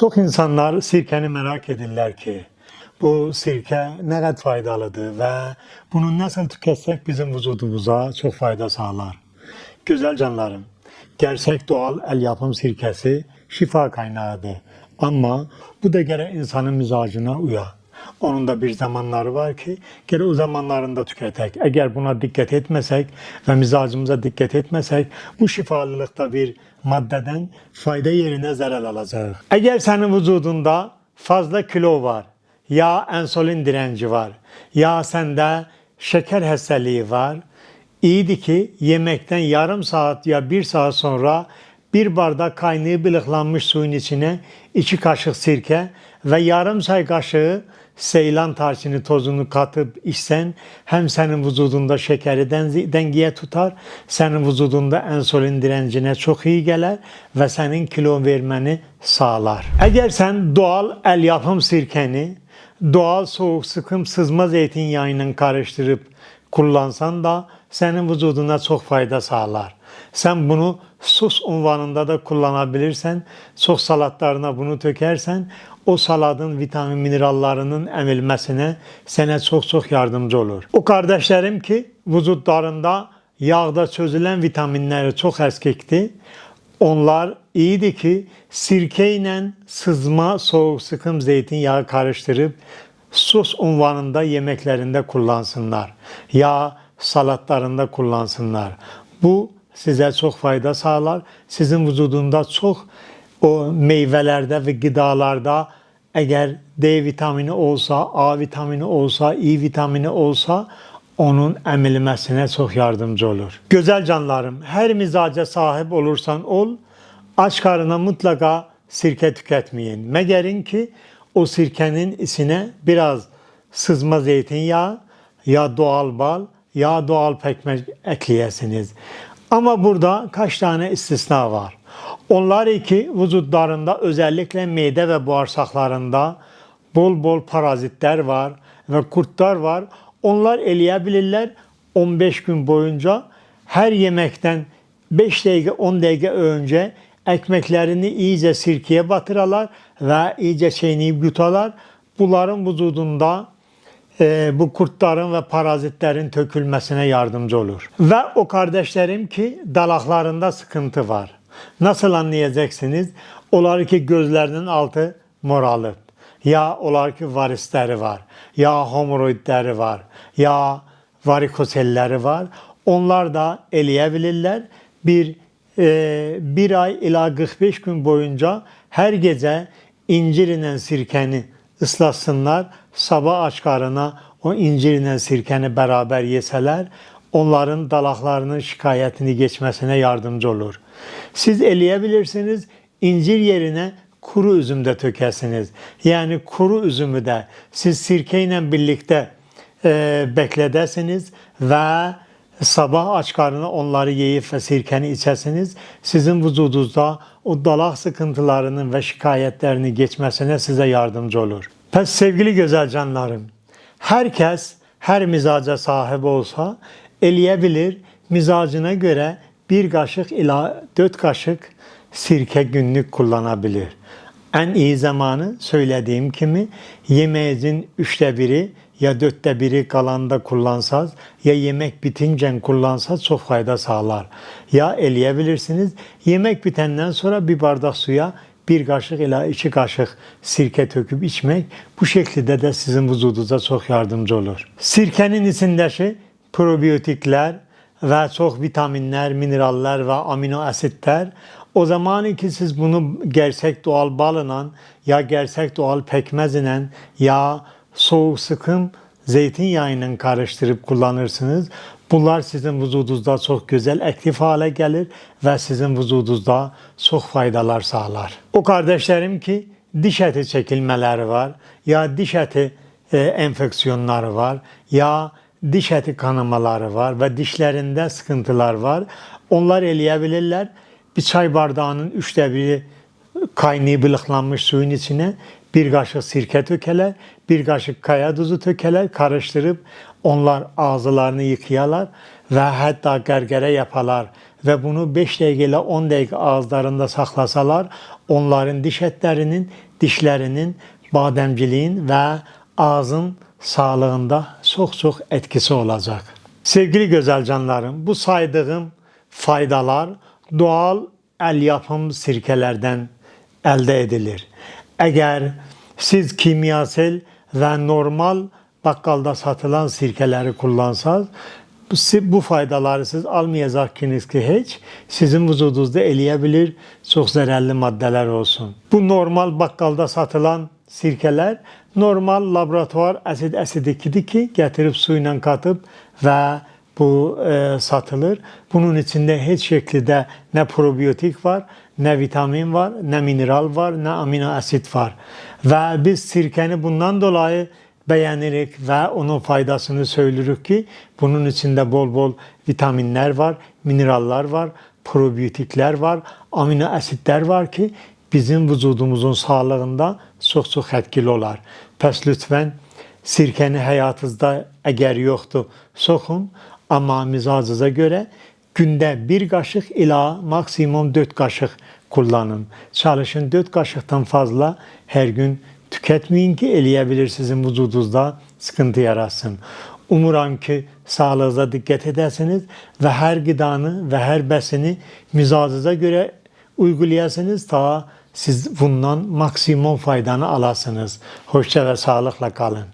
Çok insanlar sirkeni merak edirlər ki, bu sirke ne kadar faydalıdır ve bunu nasıl tüketsek bizim vücudumuza çok fayda sağlar. Güzel canlarım, gerçek doğal el yapım sirkesi şifa kaynağıdır. Ama bu da gerek insanın mizacına uyar. Onun da bir zamanları var ki geri o zamanlarında tüketek. Eğer buna dikkat etmesek ve mizacımıza dikkat etmesek bu şifalılıkta bir maddeden fayda yerine zarar alacak. Eğer senin vücudunda fazla kilo var, ya insülin direnci var, ya sende şeker hastalığı var, İyiydi ki yemekten yarım saat ya bir saat sonra bir bardak kaynayıp ılıklanmış suyun içine iki kaşık sirke ve yarım çay kaşığı seylan tarçını tozunu katıp içsen hem senin vücudunda şekeri dengeye tutar, senin vücudunda insülin direncine çok iyi gelir ve senin kilo vermeni sağlar. Eğer sen doğal el yapım sirkeni doğal soğuk sıkım sızma zeytinyağıyla karıştırıp kullansan da senin vücuduna çok fayda sağlar. Sen bunu sus unvanında da kullanabilirsen, çok salatlarına bunu tökersen, o saladın vitamin minerallarının emilmesine sana çok çok yardımcı olur. O kardeşlerim ki vücutlarında yağda çözülen vitaminleri çok eskikti. Onlar iyiydi ki sirkeyle sızma soğuk sıkım zeytinyağı karıştırıp sos unvanında yemeklerinde kullansınlar. Ya salatlarında kullansınlar. Bu size çok fayda sağlar. Sizin vücudunda çok o meyvelerde ve gıdalarda eğer D vitamini olsa, A vitamini olsa, İ vitamini olsa onun emilmesine çok yardımcı olur. Güzel canlarım, her mizaca sahip olursan ol, aç karına mutlaka sirke tüketmeyin. Megerin ki o sirkenin içine biraz sızma zeytinyağı ya doğal bal ya doğal pekmez ekleyesiniz. Ama burada kaç tane istisna var. Onlar iki vücutlarında özellikle mide ve bağırsaklarında bol bol parazitler var ve kurtlar var. Onlar eleyebilirler 15 gün boyunca her yemekten 5 dakika 10 dakika önce ekmeklerini iyice sirkeye batıralar ve iyice çiğneyip yutalar. Bunların vücudunda e, bu kurtların ve parazitlerin tökülmesine yardımcı olur. Ve o kardeşlerim ki dalaklarında sıkıntı var. Nasıl anlayacaksınız? Olar ki gözlerinin altı moralıp, ya olar ki varisleri var, ya hemoroidleri var, ya varikoselleri var. Onlar da eleyebilirler. Bir e, bir ay ila 45 gün boyunca her gece incirinen sirkeni ıslatsınlar. Sabah aç karına o incirinen sirkeni beraber yeseler onların dalaklarının şikayetini geçmesine yardımcı olur. Siz eleyebilirsiniz incir yerine kuru üzüm de tökesiniz. Yani kuru üzümü de siz sirkeyle birlikte e, bekledesiniz ve sabah aç onları yiyip ve sirkeni içesiniz. Sizin vücudunuzda o dalak sıkıntılarının ve şikayetlerini geçmesine size yardımcı olur. Pes sevgili güzel canlarım, herkes her mizaca sahip olsa eleyebilir, mizacına göre bir kaşık ila dört kaşık sirke günlük kullanabilir. En iyi zamanı söylediğim gibi yemeğinizin üçte biri ya dörtte biri kalanda kullansaz ya yemek bitince kullansaz çok fayda sağlar. Ya eleyebilirsiniz. Yemek bitenden sonra bir bardak suya bir kaşık ila iki kaşık sirke töküp içmek bu şekilde de sizin vücudunuza çok yardımcı olur. Sirkenin içindeki probiyotikler ve çok vitaminler, mineraller ve amino asitler o zaman ki siz bunu gerçek doğal balıyla ya gerçek doğal pekmezle ya soğuk sıkım zeytinyağıyla karıştırıp kullanırsınız. Bunlar sizin vücudunuzda çok güzel aktif hale gelir ve sizin vücudunuzda çok faydalar sağlar. O kardeşlerim ki diş eti çekilmeleri var ya diş eti e, enfeksiyonları var ya diş eti kanamaları var ve dişlerinde sıkıntılar var. Onlar eleyebilirler. Bir çay bardağının üçte biri kaynayıp ılıklanmış suyun içine bir kaşık sirke tökeler, bir kaşık kaya tuzu tökeler, karıştırıp onlar ağızlarını yıkayalar ve hatta gergere yapalar ve bunu 5 dakika ile 10 dakika ağızlarında saklasalar onların diş etlerinin, dişlerinin, bademciliğin ve ağzın sağlığında çok çok etkisi olacak. Sevgili güzel canlarım, bu saydığım faydalar doğal el yapım sirkelerden elde edilir. Eğer siz kimyasal ve normal bakkalda satılan sirkeleri kullansanız bu, faydaları siz almayacaksınız ki hiç. Sizin vücudunuzda eleyebilir çok zararlı maddeler olsun. Bu normal bakkalda satılan sirkeler normal laboratuvar asid asidikidir ki getirip suyla katıp ve bu e, satılır. Bunun içinde hiç şekilde ne probiyotik var, ne vitamin var, ne mineral var, ne amino asit var. Ve biz sirkeni bundan dolayı beğenirik ve onun faydasını söylürük ki bunun içinde bol bol vitaminler var, mineraller var, probiyotikler var, amino asitler var ki bizim vücudumuzun sağlığında çok çok etkili olar. Pes lütfen sirkeni hayatınızda eğer yoktu sokun ama mizacınıza göre günde bir kaşık ila maksimum dört kaşık kullanın. Çalışın dört kaşıktan fazla her gün tüketmeyin ki eleyebilir sizin vücudunuzda sıkıntı yaratsın. Umuram ki sağlığınıza dikkat edersiniz ve her gıdanı ve her besini mizacınıza göre uygulayasınız ta siz bundan maksimum faydanı alasınız. Hoşça ve sağlıkla kalın.